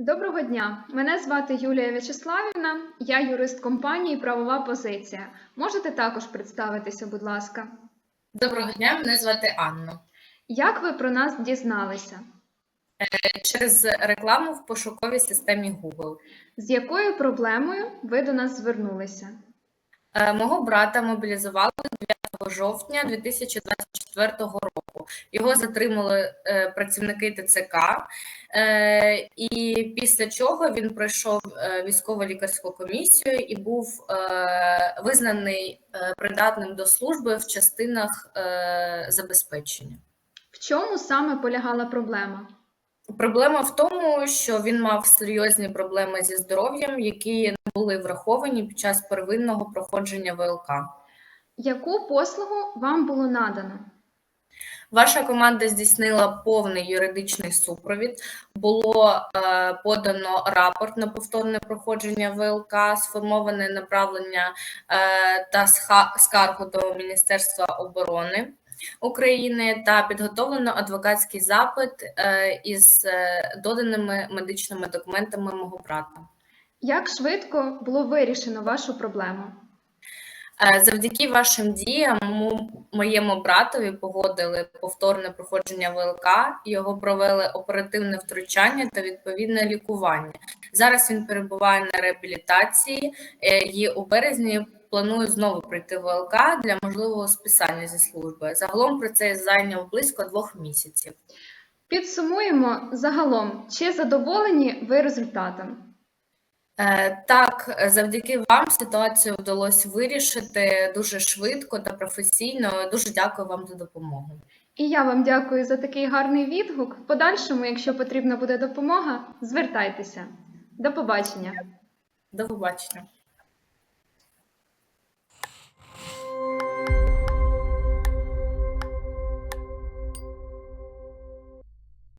Доброго дня! Мене звати Юлія В'ячеславівна, я юрист компанії Правова позиція. Можете також представитися, будь ласка. Доброго дня, мене звати Анна. Як ви про нас дізналися? Через рекламу в пошуковій системі Google. З якою проблемою ви до нас звернулися? Е, Мого брата мобілізували 9 жовтня 2024 року. Його затримали е, працівники ТЦК, е, і після чого він пройшов е, військово-лікарську комісію і був е, визнаний е, придатним до служби в частинах е, забезпечення. В чому саме полягала проблема? Проблема в тому, що він мав серйозні проблеми зі здоров'ям, які не були враховані під час первинного проходження ВЛК. Яку послугу вам було надано? Ваша команда здійснила повний юридичний супровід. Було е, подано рапорт на повторне проходження ВЛК, сформоване направлення е, та скаргу до Міністерства оборони України та підготовлено адвокатський запит е, із е, доданими медичними документами мого брата. Як швидко було вирішено вашу проблему? Е, Завдяки вашим діям моєму братові погодили повторне проходження ВЛК, його провели оперативне втручання та відповідне лікування. Зараз він перебуває на реабілітації е, і у березні планує знову прийти в ВЛК для можливого списання зі служби. Загалом процес зайняв близько двох місяців. Підсумуємо загалом, чи задоволені ви результатом? Е, Так, завдяки вам ситуацію вдалося вирішити дуже швидко та професійно. Дуже дякую вам за допомогу. І я вам дякую за такий гарний відгук. В подальшому, якщо потрібна буде допомога, звертайтеся. До побачення! До побачення.